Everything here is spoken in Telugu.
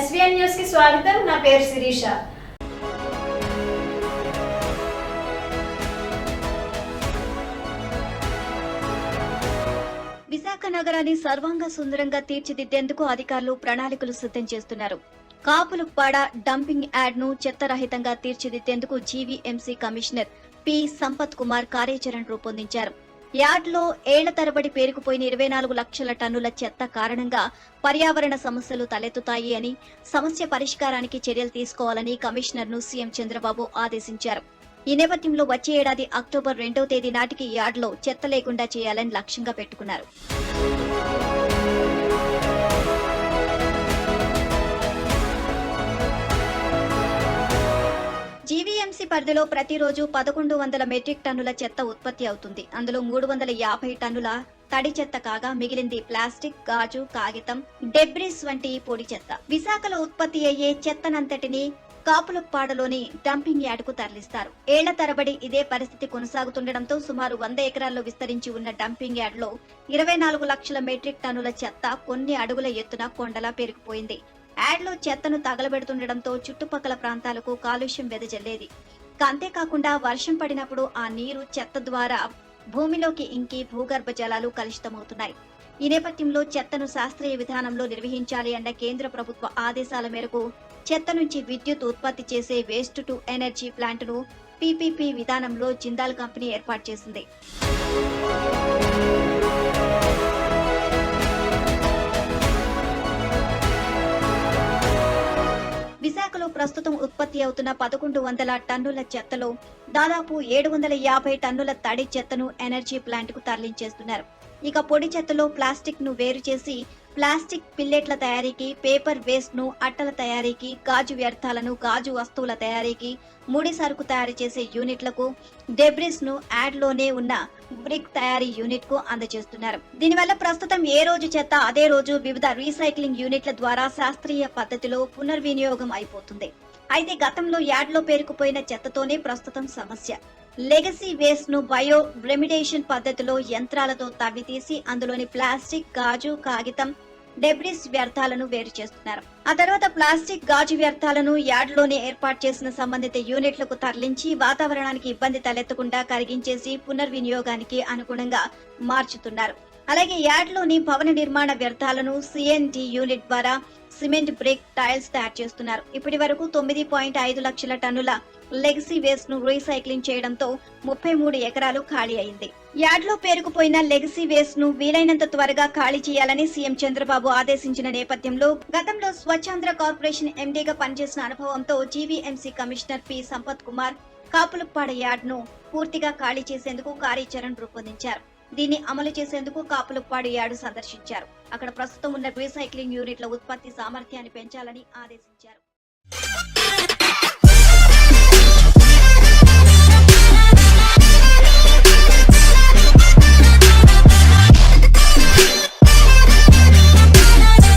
ఎస్విఎన్ న్యూస్కి స్వాగతం. నా పేరు శిరీష. విశాఖ నగరాన్ని సర్వాంగ సుందరంగా తీర్చిదిద్దేందుకు అధికారులు ప్రణాళికలు సిద్ధం చేస్తున్నారు. కాపులుప్పాడ డంపింగ్ యాడ్ను చెత్తరహితంగా తీర్చిదిద్దేందుకు GVMC commissioner P. Sampath Kumar కార్యాచరణ రూపొందించారు. యార్డ్లో ఏళ్ళ తరబడి పేరుకుపోయిన ఇరవై నాలుగు లక్షల టన్నుల చెత్త కారణంగా పర్యావరణ సమస్యలు తలెత్తుతాయి అని సమస్య పరిష్కారానికి చర్యలు తీసుకోవాలని కమిషనర్ను సీఎం చంద్రబాబు ఆదేశించారు. ఈ నేపథ్యంలో వచ్చే ఏడాది అక్టోబర్ రెండవ తేదీ నాటికి యార్డ్లో చెత్త లేకుండా చేయాలని లక్ష్యంగా పెట్టుకున్నారు. పరిధిలో ప్రతిరోజు పదకొండు వందల మెట్రిక్ టన్నుల చెత్త ఉత్పత్తి అవుతుంది. అందులో మూడు వందల యాభై టన్నుల తడి చెత్త కాగా మిగిలింది ప్లాస్టిక్ గాజు కాగితం డెబ్రిస్ వంటి పొడి చెత్త. విశాఖలో ఉత్పత్తి అయ్యే చెత్తనంతటిని కాపులపాడలోని డంపింగ్ యార్డుకు తరలిస్తారు. ఏళ్ళ తరబడి ఇదే పరిస్థితి కొనసాగుతుండటంతో సుమారు వంద ఎకరాల్లో విస్తరించి ఉన్న డంపింగ్ యార్డులో ఇరవై నాలుగు లక్షల మెట్రిక్ టన్నుల చెత్త కొన్ని అడుగుల ఎత్తున కొండలా పెరిగిపోయింది యాడ్లో చెత్తను తగలబెడుతుండటంతో చుట్టుపక్కల ప్రాంతాలకు కాలుష్యం వెదజల్లేది. అంతేకాకుండా వర్షం పడినప్పుడు ఆ నీరు చెత్త ద్వారా భూమిలోకి ఇంకి భూగర్భ జలాలు కలుషితమవుతున్నాయి. ఈ నేపథ్యంలో చెత్తను శాస్త్రీయ విధానంలో నిర్వహించాలి అన్న కేంద్ర ప్రభుత్వ ఆదేశాల మేరకు చెత్త నుంచి విద్యుత్ ఉత్పత్తి చేసే వేస్ట్ టు ఎనర్జీ ప్లాంట్ను పీపీపీ విధానంలో జిందాల్ కంపెనీ ఏర్పాటు చేసింది. ప్రస్తుతం ఉత్పత్తి అవుతున్న పదకొండు వందల టన్నుల చెత్తలో దాదాపు ఏడు వందల యాభై టన్నుల తడి చెత్తను ఎనర్జీ ప్లాంట్కు తరలించేస్తున్నారు. ఇక పొడి చెత్తలో ప్లాస్టిక్ను వేరు చేసి ప్లాస్టిక్ పిల్లెట్ల తయారీకి పేపర్ వేస్ట్ను అట్టల తయారీకి గాజు వ్యర్థాలను గాజు వస్తువుల తయారీకి ముడి సరుకు తయారు చేసే యూనిట్లకు డెబ్రిస్ను యాడ్లోనే ఉన్న బ్రిక్ తయారీ యూనిట్కు అందజేస్తున్నారు. దీనివల్ల ప్రస్తుతం ఏ రోజు చెత్త అదే రోజు వివిధ రీసైక్లింగ్ యూనిట్ల ద్వారా శాస్త్రీయ పద్ధతిలో పునర్వినియోగం అయిపోతుంది. అయితే గతంలో యాడ్లో పేరుకుపోయిన చెత్తతోనే ప్రస్తుతం సమస్య. లెగసీ వేస్ట్ను బయో రెమిడేషన్ పద్ధతిలో యంత్రాలతో తవ్వితీసి అందులోని ప్లాస్టిక్ గాజు కాగితం డెబ్రిస్ వ్యర్థాలను వేరు చేస్తున్నారు. ఆ తర్వాత ప్లాస్టిక్ గాజు వ్యర్థాలను యార్డ్లోనే ఏర్పాటు చేసిన సంబంధిత యూనిట్లకు తరలించి వాతావరణానికి ఇబ్బంది తలెత్తకుండా కరిగించేసి పునర్వినియోగానికి అనుగుణంగా మార్చుతున్నారు. అలాగే యార్డ్లోని భవన నిర్మాణ వ్యర్థాలను సిఎన్డి యూనిట్ ద్వారా సిమెంట్ బ్రేక్ టైల్స్ తయారు చేస్తున్నారు. ఇప్పటి వరకు తొమ్మిది పాయింట్ ఐదు లక్షల టన్నుల లెగసీ వేస్ట్ను రీసైక్లింగ్ చేయడంతో ముప్పై మూడు ఎకరాలు ఖాళీ అయింది. యార్డ్లో పేరుకుపోయిన లెగసీ వేస్ట్ను వీలైనంత త్వరగా ఖాళీ చేయాలని సీఎం చంద్రబాబు ఆదేశించిన నేపథ్యంలో గతంలో స్వచ్ఛాంధ్ర కార్పొరేషన్ ఎండీగా పనిచేసిన అనుభవంతో GVMC commissioner P. Sampath Kumar Kapulapada యార్డ్ను పూర్తిగా ఖాళీ చేసేందుకు కార్యాచరణ రూపొందించారు. దీన్ని అమలు చేసేందుకు కాపులపాడు యాడు సందర్శించారు. అక్కడ ప్రస్తుతం ఉన్న రీసైక్లింగ్ యూనిట్ల ఉత్పత్తి సామర్థ్యాన్ని పెంచాలని ఆదేశించారు.